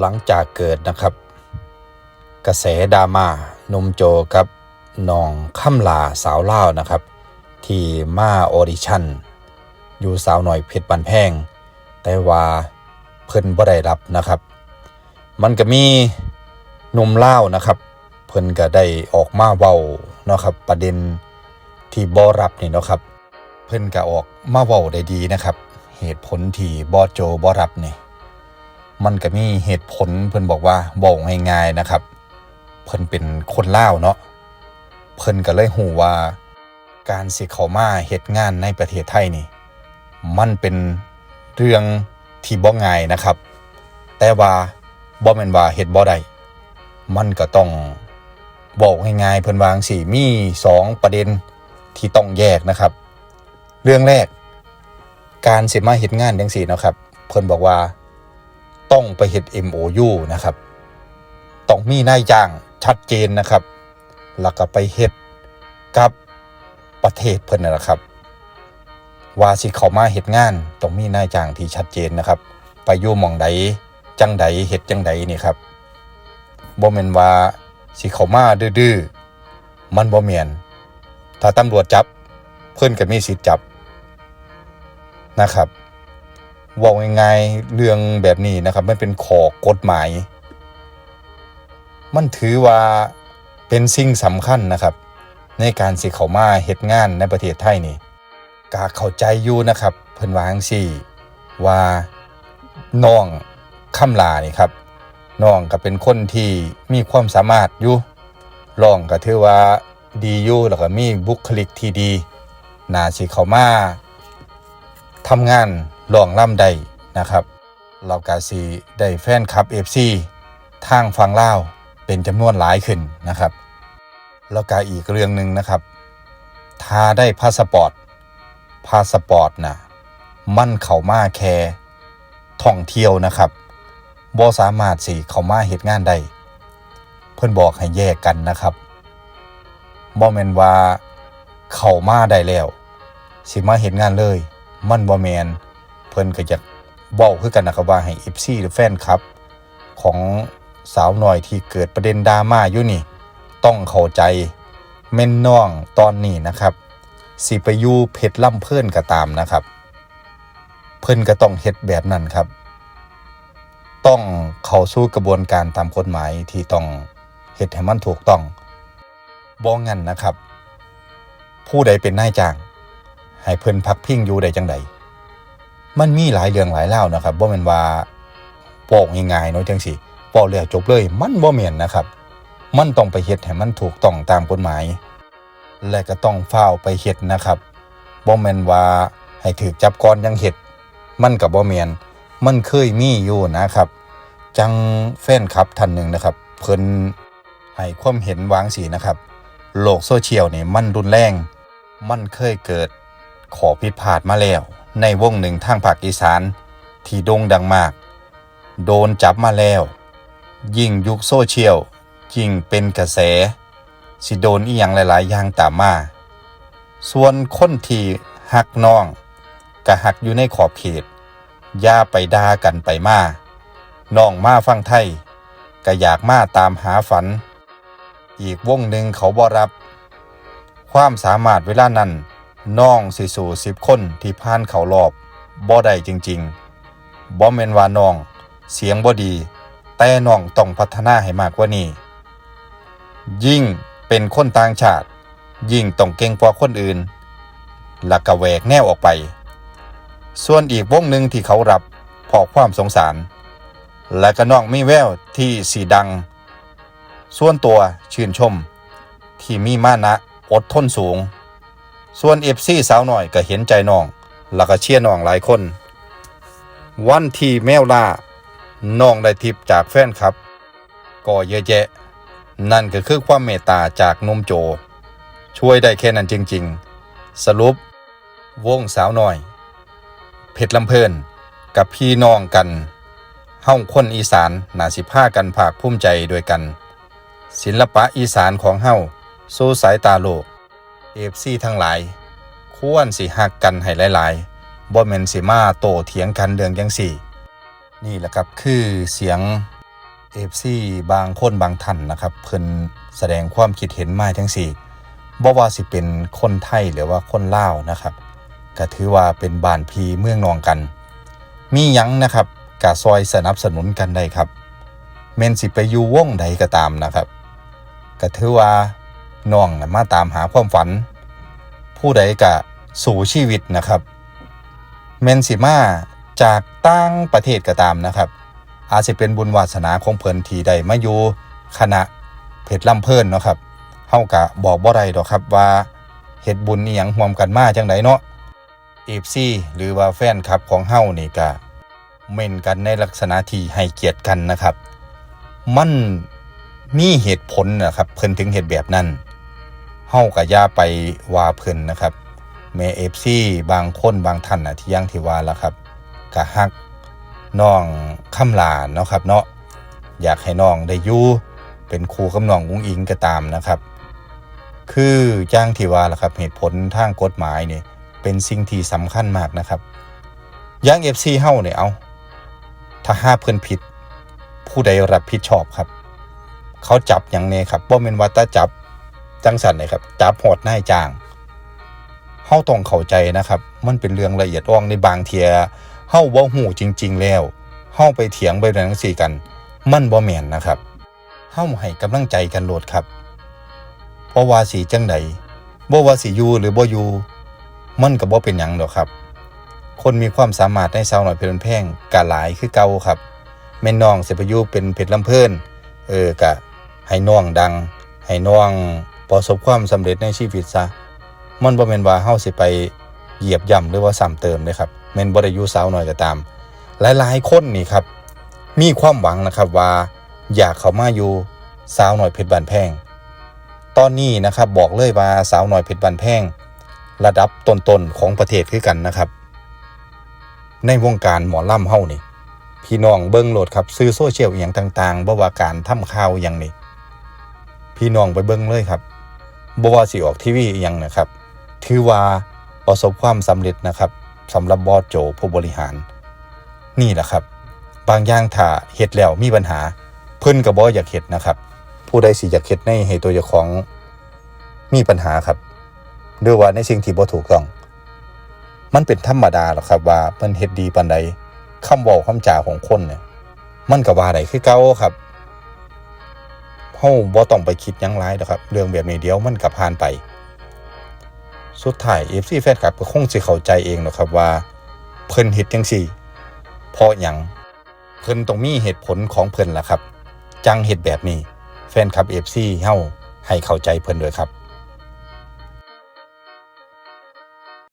หลังจากเกิดนะครับ กระแสดราม่าหนุ่มโจกับน้องค่ำลาสาวเล่านะครับ ที่มาออดิชั่น อยู่สาวหน่อยเพชรบันแพง แต่ว่าเพิ่นบ่ได้รับนะครับ มันก็มีหนุ่มเล่านะครับ เพิ่นก็ได้ออกมาเว้าเนาะครับ ประเด็นที่บ่รับนี่เนาะครับ เพิ่นก็ออกมาเว้าได้ดีนะครับ เหตุผลที่บ่โจบ่รับนี่ มันก็มีเหตุผลเพิ่นบอกว่าบอกง่ายๆนะครับ เพิ่นเป็นคนล่าวเนาะเพิ่นก็เลยหูว่า การสิเข้ามาเฮ็ดงานในประเทศไทยนี่ มันเป็นเรื่องที่บ่ง่ายนะครับ แต่ว่าบ่แม่นว่าเฮ็ดบ่ได้มันก็ต้องบอกง่ายๆเพิ่นวางสิมีสองประเด็นที่ต้องแยกนะครับ เรื่องแรก การเสิมาเฮ็ดงานจังซี่เนาะครับ เพิ่นบอกว่า ต้องไปเฮ็ด MOU นะครับ ต้องมีนายจ้างชัดเจนนะครับ แล้วก็ไปเฮ็ดกับประเทศเพิ่นนั่นะครับ ว่าสิเขามาเฮ็ดงานต้องมีนายจ้างที่ชัดเจนนะครับ ไปอยู่มองใดจังใดเฮ็ดจังใดนี่ครับบ่แม่นว่าสิเขามาดื้อๆมันบ่แมนถ้าตำรวจจับ เพิ่อนก็มีสิทธิ์จับนะครับ ว่าง่ายๆเรื่องแบบนี้นะครับ มันเป็นขอกฎหมาย มันถือว่าเป็นสิ่งสำคัญนะครับ ในการสิเขามาเฮ็ดงานในประเทศไทยนี่กาเข้าใจอยู่นะครับ เพิ่นว่าจังซี่ว่าน้องคำลานี่ครับน้องก็เป็นคนที่มีความสามารถอยู่ร้องก็ถือว่าดีอยู่แล้วก็มีบุคลิกที่ดีน่าสิเขามาทำงาน ลองล่ำได้นะครับเรากาซีได้แฟนคลับ FC ทางฝั่งลาเป็นจำนวนหลายขึ้นนะครับ แล้วก็อีกเรื่องหนึ่งนะครับถ้าได้พาสปอร์ตพาสปอร์ตนะมั่นเข้ามาแค่ท่องเที่ยวนะครับบ่สามารถสิเข้ามาเหตุงานได้เพิ่อนบอกให้แยกกันนะครับบ่แมนว่าเข้ามาได้แล้ว สิมาเห็นงานเลย มันบ่แมน พิ่นก็จะเว้าคือกันนะครับว่าให้ FC หรือแฟนคลับ ของสาวหน้อยที่เกิดประเด็นดราม่าอยู่นี่ ต้องเข้าใจแม่นน้องตอนนี้นะครับ สิไปอยู่เพชรล่ำเพิ่นก็ตามนะครับ เพิ่นก็ต้องเฮ็ดแบบนั้นครับ ต้องเข้าสู่กระบวนการตามกฎหมายที่ต้องเฮ็ดให้มันถูกต้องบ่งั้นนะครับ ผู้ใดเป็นนายจ้าง ให้เพิ่นพักพิงอยู่ได้จังใด มันมีหลายเรื่องหลายเล่านะครับบ่แม่นว่าบอกง่ายๆเนาะจังสิบอกแล้วจบเลย มันบ่แม่นนะครับ มันต้องไปเฮ็ดให้มันถูกต้องตามกฎหมาย และก็ต้องเฝ้าไปเฮ็ดนะครับบ่แม่นว่าให้ถูกจับก่อนยังเฮ็ดมันก็บ่แม่นมันเคยมีอยู่นะครับ จังแฟนคลับท่านหนึ่งนะครับ เพิ่นให้ความเห็นวางสีนะครับโลกโซเชียลนี่มันรุนแรง มันเคยเกิดขอผิดพลาดมาแล้ว ในวงหนึ่งทางภาคอีสาน ที่โด่งดังมาก โดนจับมาแล้ว ยิ่งยุคโซเชียลยิ่งเป็นกระแส สิโดนอีหยังหลาย ๆ อย่างตามมา ส่วนคนที่หักน้องก็หักอยู่ในขอบเขตย่าไปด่ากันไปมาน้องมาฟังไทยก็อยากมาตามหาฝัน อีกวงหนึ่งเขาบ่รับ ความสามารถเวลานั้น น้องสิสู่สิบคนที่ผ่านเขารอบบ่ได้จริงๆบ่แม่นว่าน้อง เสียงบ่ดี แต่น้องต้องพัฒนาให้มากกว่านี้ ยิ่งเป็นคนต่างชาติ ยิ่งต้องเก่งกว่าคนอื่นแล้วก็แหวกแนวออกไป ส่วนอีกวงหนึ่งที่เขารับพราะความสงสาร และก็น้องมีแววที่สีดัง ส่วนตัวชื่นชม ที่มีมานะอดทนสูง ส่วนเอฟซีสาวหน่อยก็เห็นใจน้อง แล้วก็เชียร์น้องหลายคน วันที่แมวล่าน้องได้ทิปจากแฟนครับ ก็เยอะแยะ นั่นก็คือความเมตตาจากหนมโจ ช่วยได้แค่นั้นจริง ๆ สรุป วงสาวหน่อย เพชรลำเพลินกับพี่น้องกันเฮ้าคนอีสานนาสิผ้ากันภาคภูมิใจด้วยกัน ศิลปะอีสานของเฮ้าสู้สายตาโลก เอฟซีทั้งหลาย ควรสิหักกันให้หลายๆบ่แม่นสิมาโตเถียงกันเรื่องจังสี่ นี่แหละครับคือเสียง FC บางคนบางท่านนะครับ เพิ่นแสดงความคิดเห็นมาจังสี่บ่ว่าสิเป็นคนไทยหรือว่าคนลาวนะครับก็ถือว่าเป็นบ้านพีเมืองนองกัน มีหยังนะครับกะซอยสนับสนุนกันได้ครับแม่นสิไปอยู่วงใดก็ตามนะครับก็ถือว่า น้องนะมาตามหาความฝัน ผู้ใดก็สู่ชีวิตนะครับแม่นสิมาจากต่างประเทศก็ตามนะครับ อาจจะเป็นบุญวาสนาของเพิ่นที่ได้มาอยู่คณะเพชรลำเพิ่นเนาะครับเฮากะบอกบ่ได้ดอกครับว่าเฮ็ดบุญอีหยังร่วมกันมาจังไดเนาะ FC หรือว่าแฟนคลับของเฮานี่ก็เม่นกันในลักษณะที่ให้เกียรติกันนะครับ มันมีเหตุผลนะครับ เพิ่นถึงเฮ็ดแบบนั้น เฮาก็อย่าไปว่าเพิ่นนะครับแม่ FC บางคนบางท่านน่ะที่ยังที่ว่าล่ะครับก็ฮักน้องคำลาเนาะครับเนาะอยากให้น้องได้อยู่เป็นครูกับน้องอุ้งอิงก็ตามนะครับ คือจ้างที่ว่าล่ะครับเหตุผลทางกฎหมายเนี่ยเป็นสิ่งที่สำคัญมากนะครับอยัง FC เฮาเนี่ยเอาถ้าห้าเพิ่นผิด ผู้ใดรับผิดชอบครับ เขาจับอย่างนี้ครับบ่แม่นว่าตาจับ จังสันเลยครับจับโหดหน้าจางเฮาต้องเข้าใจนะครับ มันเป็นเรื่องละเอียดอ่อนในบางเทียเฮาบ่ฮู้จริง ๆ แล้วเฮาไปเถียงไปเรื่องจังซี่กัน มันบ่แม่นนะครับเฮาให้กำลังใจกันโหลดครับ เพราะว่าสิจังใดบ่ว่าสิอยู่หรือบ่อยู่มันก็บ่เป็นหยังดอกครับ คนมีความสามารถในสาวหน้อยเพชรบ้านแพงก็หลายคือเก่าครับ แม่น้องสิไปอยู่เป็นเพชรลำเพิ่นเออก็ให้น้องดัง ให้น้อง ประสบความสำเร็จในชีวิตซะมันบ่แม่นว่าเฮาสิไปเหยียบย่ำหรือว่าซ้ำเติมเลยครับแม่นบ่ได้อยู่สาวน้อยก็ตาม หลายๆคนนี่ครับ มีความหวังนะครับว่า อยากเข้ามาอยู่สาวน้อยเพชรบ้านแพง ตอนนี้นะครับบอกเลยว่าสาวน้อยเพชรบ้านแพง ระดับต้นๆของประเทศคือกันนะครับ ในวงการหมอล่ำเฮานี่พี่น้องเบิ้งโหลดครับซื้อโซเชียลอหย่างต่างๆบ่ว่าการทำข่าวอย่างนี้พี่น้องไปเบิ้งเลยครับ บ่ว่าสิออกทีวีอย่างนะครับ ถือว่าประสบความสำเร็จนะครับสำหรับบอสโจผู้บริหาร นี่แหละครับ บางอย่างถ้าเฮ็ดแล้วมีปัญหา เพิ่นก็บ่ออยากเฮ็ดนะครับ ผู้ใดสิอยากเฮ็ดในให้ตัวเจ้าของมีปัญหาครับหรือว่าในสิ่งที่บ่ถูกต้อง มันเป็นธรรมดาหรอกครับ ว่าเพิ่นเฮ็ดดีปานใดคำเว้าคำจาของคนเนี่ย มันก็ว่าได้คือเก่าครับ เฮาบ่ต้องไปคิดยังหลายดอกครับ เรื่องแบบนี้เดียวมันก็ผ่านไป สุดท้าย FC แฟนคลับก็คงสิเข้าใจเองเนาะครับว่า เพิ่นเฮ็ดจังซี่เพราะหยังเพิ่นต้องมีเหตุผลของเพิ่นล่ะครับ จังเฮ็ดแบบนี้ แฟนคลับ FC เฮาให้เข้าใจเพิ่นด้วยครับ